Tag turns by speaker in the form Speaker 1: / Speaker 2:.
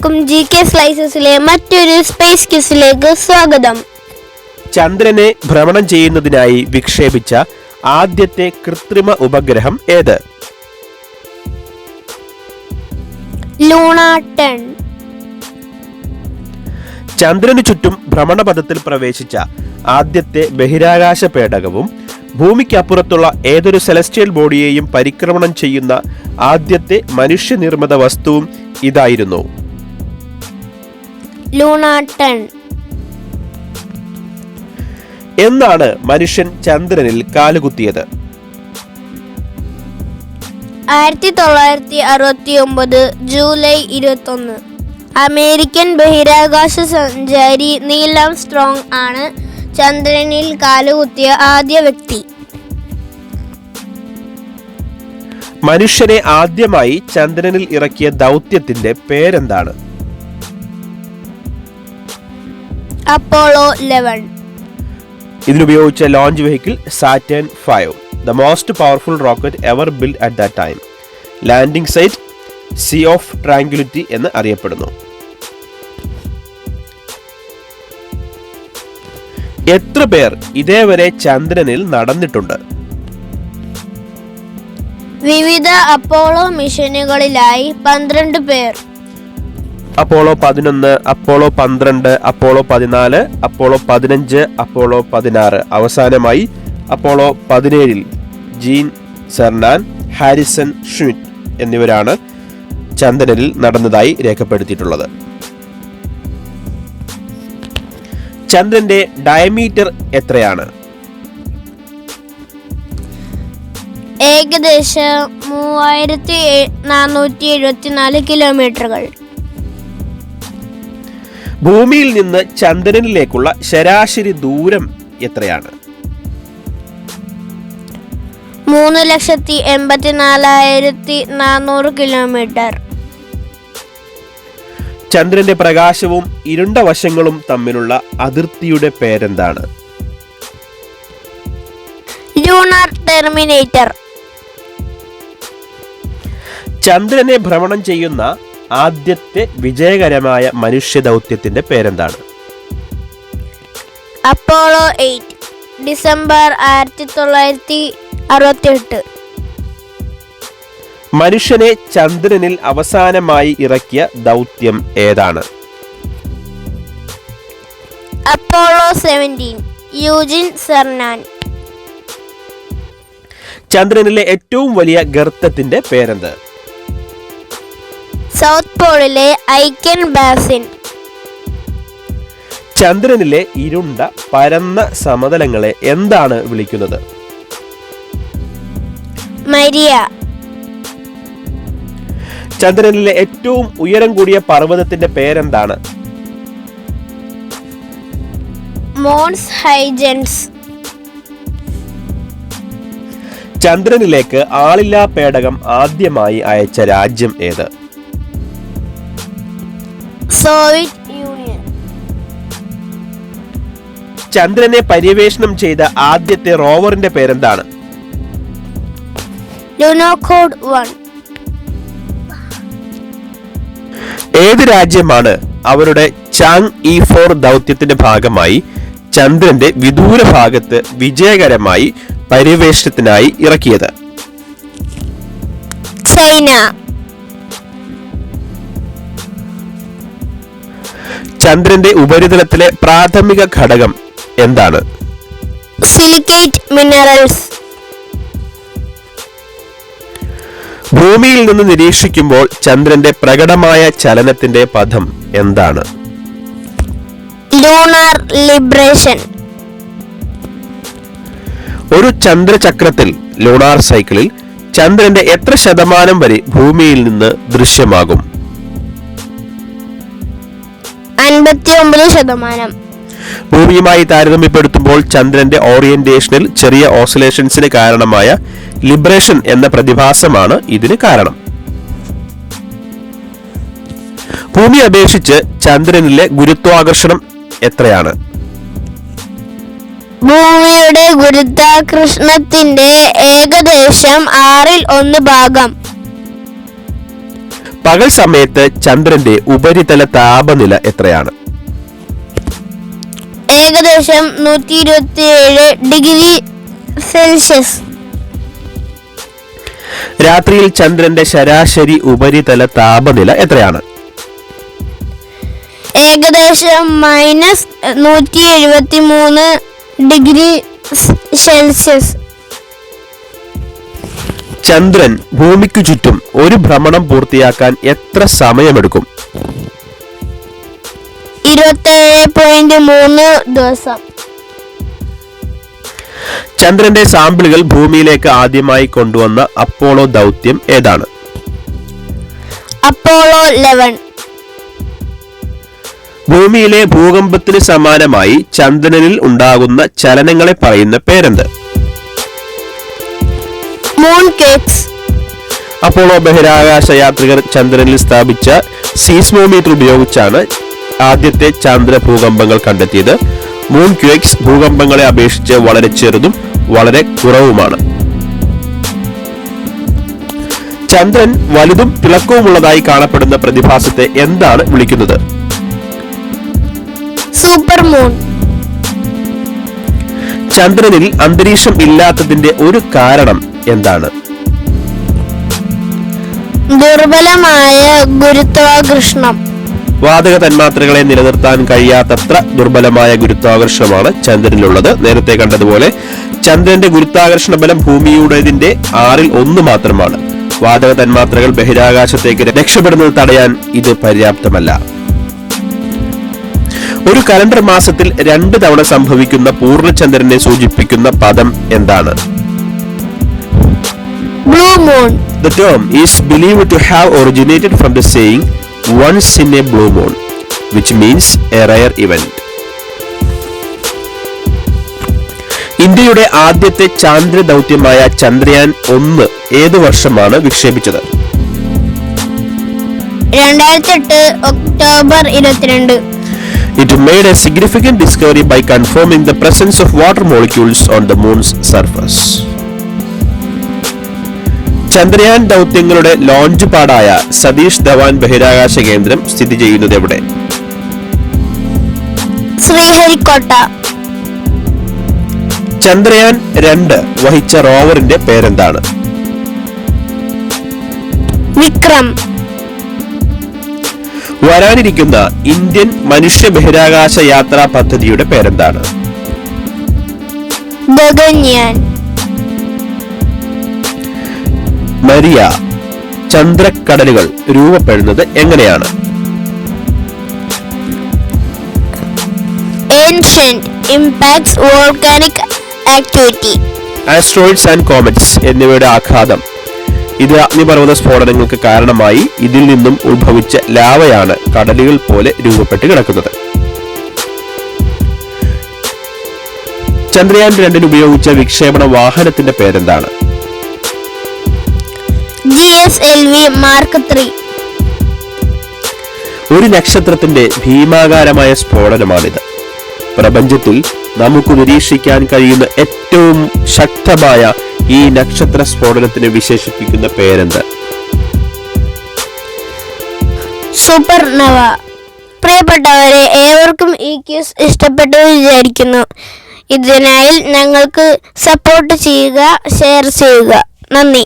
Speaker 1: എല്ലാവർക്കും G K സ്ലൈസസിലെ മറ്റൊരു space ക്യൂസിലേക്ക് സ്വാഗതം.
Speaker 2: ചന്ദ്രനെ ഭ്രമണം ചെയ്യുന്നതിനായി വിക്ഷേപിച്ച ആദ്യത്തെ കൃത്രിമ ഉപഗ്രഹം ഏത്?
Speaker 1: ലൂണ ടെൻ
Speaker 2: ചന്ദ്രനു ചുറ്റും ഭ്രമണപഥത്തിൽ പ്രവേശിച്ച ആദ്യത്തെ ബഹിരാകാശ പേടകവും ഭൂമിക്കപ്പുറത്തുള്ള ഏതൊരു സെലസ്റ്റിയൽ ബോഡിയെയും പരിക്രമണം ചെയ്യുന്ന ആദ്യത്തെ മനുഷ്യനിർമ്മിത വസ്തുവും ഇതായിരുന്നു.
Speaker 1: ലൂണ ടെൻ
Speaker 2: എന്നാണ് മനുഷ്യൻ ചന്ദ്രനിൽ കാലുകുത്തിയത്.
Speaker 1: ആയിരത്തി തൊള്ളായിരത്തി അറുപത്തി ഒമ്പത് ജൂലൈ ഇരുപത്തി ഒന്ന് അമേരിക്കൻ ബഹിരാകാശ സഞ്ചാരി നീലം സ്ട്രോങ് ആണ് ചന്ദ്രനിൽ കാലുകുത്തിയ ആദ്യ വ്യക്തി.
Speaker 2: മനുഷ്യനെ ആദ്യമായി ചന്ദ്രനിൽ ഇറക്കിയ ദൗത്യത്തിന്റെ പേരെന്താണ്?
Speaker 1: Apollo eleven
Speaker 2: ഇതിനുപയോഗിച്ച launch vehicle Saturn five the most powerful rocket ever build at that time landing site sea of Tranquility എന്ന് അറിയപ്പെടുന്നു. എത്ര പേർ ഇതേവരെ ചന്ദ്രനിൽ നടന്നിട്ടുണ്ട്?
Speaker 1: വിവിധ അപ്പോളോ മിഷനുകളിലായി പന്ത്രണ്ട് പേർ.
Speaker 2: അപ്പോളോ പതിനൊന്ന് അപ്പോളോ പന്ത്രണ്ട് അപ്പോളോ പതിനാല് അപ്പോളോ പതിനഞ്ച് അപ്പോളോ പതിനാറ്. അവസാനമായി അപ്പോളോ പതിനേഴിൽ ജീൻ സെർണാൻ ഹാരിസൺ ഷ്മിറ്റ് എന്നിവരാണ് ചന്ദ്രനിൽ നടന്നതായി രേഖപ്പെടുത്തിയിട്ടുള്ളത്. ചന്ദ്രന്റെ ഡയമീറ്റർ എത്രയാണ്?
Speaker 1: ഏകദേശം മൂവായിരത്തി നാനൂറ്റി എഴുപത്തിനാല് കിലോമീറ്ററുകൾ.
Speaker 2: ഭൂമിയിൽ നിന്ന് ചന്ദ്രനിലേക്കുള്ള ശരാശരി ദൂരം എത്രയാണ്?
Speaker 1: മൂന്ന് ലക്ഷത്തി എൺപത്തിനാലായിരത്തി നാനൂറ് കിലോമീറ്റർ.
Speaker 2: ചന്ദ്രന്റെ പ്രകാശവും ഇരുണ്ട വശങ്ങളും തമ്മിലുള്ള അതിർത്തിയുടെ പേരെന്താണ്?
Speaker 1: ലൂണാർ ടെർമിനേറ്റർ
Speaker 2: ചന്ദ്രനെ ഭ്രമണം ചെയ്യുന്ന ആദ്യത്തെ വിജയകരമായ മനുഷ്യ ദൗത്യത്തിന്റെ പേരെന്താണ്?
Speaker 1: അപ്പോളോ എയ്റ്റ് ഡിസംബർ ആയിരത്തി തൊള്ളായിരത്തി അറുപത്തിയെട്ട്.
Speaker 2: മനുഷ്യനെ ചന്ദ്രനിൽ അവസാനമായി ഇറക്കിയ ദൗത്യം ഏതാണ്?
Speaker 1: അപ്പോളോ സെവന്റീൻ യൂജിൻ സെർനാൻ
Speaker 2: ചന്ദ്രനിലെ ഏറ്റവും വലിയ ഗർത്തത്തിന്റെ പേരെന്ത്?
Speaker 1: സൗത്ത് പോളിലെ ഐക്കൻ ബാസിൻ.
Speaker 2: ചന്ദ്രനിലെ ഇരുണ്ട പരന്ന സമതലങ്ങളെ എന്താണ് വിളിക്കുന്നത്?
Speaker 1: മരിയ.
Speaker 2: ചന്ദ്രനിലെ ഏറ്റവും ഉയരം കൂടിയ പർവതത്തിന്റെ പേരെന്താണ്?
Speaker 1: Mons Huygens.
Speaker 2: ചന്ദ്രനിലേക്ക് ആളില്ലാ പേടകം ആദ്യമായി അയച്ച രാജ്യം ഏത്?
Speaker 1: സോവിയറ്റ് യൂണിയൻ
Speaker 2: ചന്ദ്രനെ പര്യവേഷണം ചെയ്ത ആദ്യത്തെ റോവറിന്റെ പേരെന്താണ്?
Speaker 1: ലുനോകോഡ് വൺ
Speaker 2: ഏത് രാജ്യമാണ് അവരുടെ ചാങ് ഇ ഫോർ ദൗത്യത്തിന്റെ ഭാഗമായി ചന്ദ്രന്റെ വിദൂര ഭാഗത്ത് വിജയകരമായി പര്യവേഷണത്തിനായി ഇറക്കിയത്?
Speaker 1: ചൈന
Speaker 2: ചന്ദ്രന്റെ ഉപരിതലത്തിലെ പ്രാഥമിക ഘടകം എന്താണ്?
Speaker 1: സിലിക്കേറ്റ് മിനറൽസ്
Speaker 2: ഭൂമിയിൽ നിന്ന് നിരീക്ഷിക്കുമ്പോൾ ചന്ദ്രന്റെ പ്രകടമായ ചലനത്തിന്റെ പദം എന്താണ്?
Speaker 1: ലൂണാർ ലിബറേഷൻ
Speaker 2: ഒരു ചന്ദ്രചക്രത്തിൽ ലൂണാർ സൈക്കിളിൽ ചന്ദ്രന്റെ എത്ര ശതമാനം വരെ ഭൂമിയിൽ നിന്ന് ദൃശ്യമാകും?
Speaker 1: അൻപത്തി ഒമ്പത് ശതമാനം.
Speaker 2: ഭൂമിയുമായി താരതമ്യപ്പെടുത്തുമ്പോൾ ചന്ദ്രന്റെ ഓറിയന്റേഷനിൽ ചെറിയ ഓസിലേഷൻസിന് കാരണമായ ലിബറേഷൻ എന്ന പ്രതിഭാസമാണ് ഇതിന് കാരണം. ഭൂമി അപേക്ഷിച്ച് ചന്ദ്രനിലെ ഗുരുത്വാകർഷണം എത്രയാണ്?
Speaker 1: ഭൂമിയുടെ ഗുരുത്വാകർഷണത്തിന്റെ ഏകദേശം ആറിൽ ഒന്ന് ഭാഗം.
Speaker 2: പകൽ സമയത്ത് ചന്ദ്രന്റെ ഉപരിതല താപനില എത്രയാണ്?
Speaker 1: ഏകദേശം നൂറ്റി ഇരുപത്തി ഏഴ് ഡിഗ്രി സെൽഷ്യസ്.
Speaker 2: രാത്രിയിൽ ചന്ദ്രന്റെ ശരാശരി ഉപരിതല താപനില എത്രയാണ്?
Speaker 1: ഏകദേശം മൈനസ് നൂറ്റി എഴുപത്തി മൂന്ന് ഡിഗ്രി സെൽഷ്യസ്.
Speaker 2: ചന്ദ്രൻ ഭൂമിക്കു ചുറ്റും ഒരു ഭ്രമണം പൂർത്തിയാക്കാൻ എത്ര സമയമെടുക്കും?
Speaker 1: ഇരുപത്തേഴ് പോയിന്റ് മൂന്ന് ദിവസം.
Speaker 2: ചന്ദ്രന്റെ സാമ്പിളുകൾ ഭൂമിയിലേക്ക് ആദ്യമായി കൊണ്ടുവന്ന അപ്പോളോ ദൗത്യം ഏതാണ്?
Speaker 1: Apollo eleven.
Speaker 2: ഭൂമിയിലെ ഭൂകമ്പത്തിന് സമാനമായി ചന്ദ്രനിൽ ഉണ്ടാകുന്ന ചലനങ്ങളെ പറയുന്ന പേരെന്ത്?
Speaker 1: മൂൺ കേക്സ്
Speaker 2: അപ്പോളോ ബഹിരാകാശ യാത്രികർ ചന്ദ്രനിൽ സ്ഥാപിച്ച സീസ്മോമീറ്റർ ഉപയോഗിച്ചാണ് ആദ്യത്തെ ചന്ദ്ര ഭൂകമ്പങ്ങൾ കണ്ടെത്തിയത്. മൂൺ ക്യൂക്സ് ഭൂകമ്പങ്ങളെ അപേക്ഷിച്ച് വളരെ ചെറുതും വളരെ കുറവുമാണ്. ചന്ദ്രൻ വലുതും തിളക്കവുമുള്ളതായി കാണപ്പെടുന്ന പ്രതിഭാസത്തെ എന്താണ് വിളിക്കുന്നത്?
Speaker 1: സൂപ്പർ മൂൺ
Speaker 2: ചന്ദ്രനിൽ അന്തരീക്ഷം ഇല്ലാത്തതിന്റെ ഒരു കാരണം എന്താണ്?
Speaker 1: ദുർബലമായ ഗുരുത്വാകർഷണം.
Speaker 2: വാതക തന്മാത്രകളെ നിലനിർത്താൻ കഴിയാത്തത്ര ദുർബലമായ ഗുരുത്വാകർഷണമാണ് ചന്ദ്രനിലുള്ളത്. നേരത്തെ കണ്ടതുപോലെ ചന്ദ്രന്റെ ഗുരുത്വാകർഷണ ബലം ഭൂമിയുടേതിന്റെ ആറിൽ ഒന്ന് മാത്രമാണ്. വാതക തന്മാത്രകൾ ബഹിരാകാശത്തേക്ക് രക്ഷപ്പെടുന്നത് തടയാൻ ഇത് പര്യാപ്തമല്ല. ഒരു കലണ്ടർ മാസത്തിൽ രണ്ട് തവണ സംഭവിക്കുന്ന പൂർണചന്ദ്രനെ സൂചിപ്പിക്കുന്ന പദം എന്താണ്?
Speaker 1: Blue moon.
Speaker 2: The term is believed to have originated from the saying once in a blue moon, which means a rare event. ഇന്ത്യയുടെ ആദ്യത്തെ ചാന്ദ്ര ദൗത്യമായ ചന്ദ്രയാൻ ഒന്ന് ഏതു വർഷമാണ് വിക്ഷേപിച്ചത്
Speaker 1: രണ്ടായിരത്തി എട്ട് ഒക്ടോബർ ഇരുപത്തിരണ്ട്
Speaker 2: It made a significant discovery by confirming the presence of water molecules on the moon's surface. Chandrayaan ദൗത്യങ്ങളുടെ launch പാടായ സതീഷ് ധവാൻ ബഹിരാകാശ കേന്ദ്രം സ്ഥിതി ചെയ്യുന്നത് എവിടെ?
Speaker 1: ശ്രീഹരിക്കോട്ട.
Speaker 2: ചന്ദ്രയാൻ രണ്ട് വഹിച്ച റോവറിന്റെ പേരെന്താണ്?
Speaker 1: വിക്രം.
Speaker 2: വരാനിരിക്കുന്ന ഇന്ത്യൻ മനുഷ്യ ബഹിരാകാശ യാത്രാ പദ്ധതിയുടെ പേരെന്താണ്?
Speaker 1: ഗഗൻയാൻ.
Speaker 2: മരിയ ചന്ദ്രക്കടലുകൾ രൂപപ്പെടുന്നത് എങ്ങനെയാണ്?
Speaker 1: Ancient impacts volcanic activity
Speaker 2: asteroids and comets എന്നിവയുടെ ആഘാതം. ഇത് അഗ്നിപർവത സ്ഫോടനങ്ങൾക്ക് കാരണമായി ഇതിൽ നിന്നും ഉത്ഭവിച്ച ലാവയാണ് കടലുകൾ പോലെ രൂപപ്പെട്ട് കിടക്കുന്നത്. ചന്ദ്രയാൻ രണ്ടിന് ഉപയോഗിച്ച വിക്ഷേപണ വാഹനത്തിന്റെ പേരെന്താണ്?
Speaker 1: G S L V mark three
Speaker 2: ഒരു നക്ഷത്രത്തിന്റെ ഭീമാകാരമായ സ്ഫോടനമാണിത്. പ്രപഞ്ചത്തിൽ നമുക്ക് നിരീക്ഷിക്കാൻ കഴിയുന്ന ഏറ്റവും ശക്തമായ ഈ നക്ഷത്ര സ്ഫോടനത്തിന് വിശേഷിപ്പിക്കുന്ന പേരെന്ത്?
Speaker 1: സൂപ്പർനവ പ്രിയപ്പെട്ടവരെ ഏവർക്കും ഈ ക്യൂസ് ഇഷ്ടപ്പെട്ടു വിചാരിക്കുന്നു. ഇതിനായി ഞങ്ങൾക്ക് സപ്പോർട്ട് ചെയ്യുക ഷെയർ ചെയ്യുക. നന്ദി.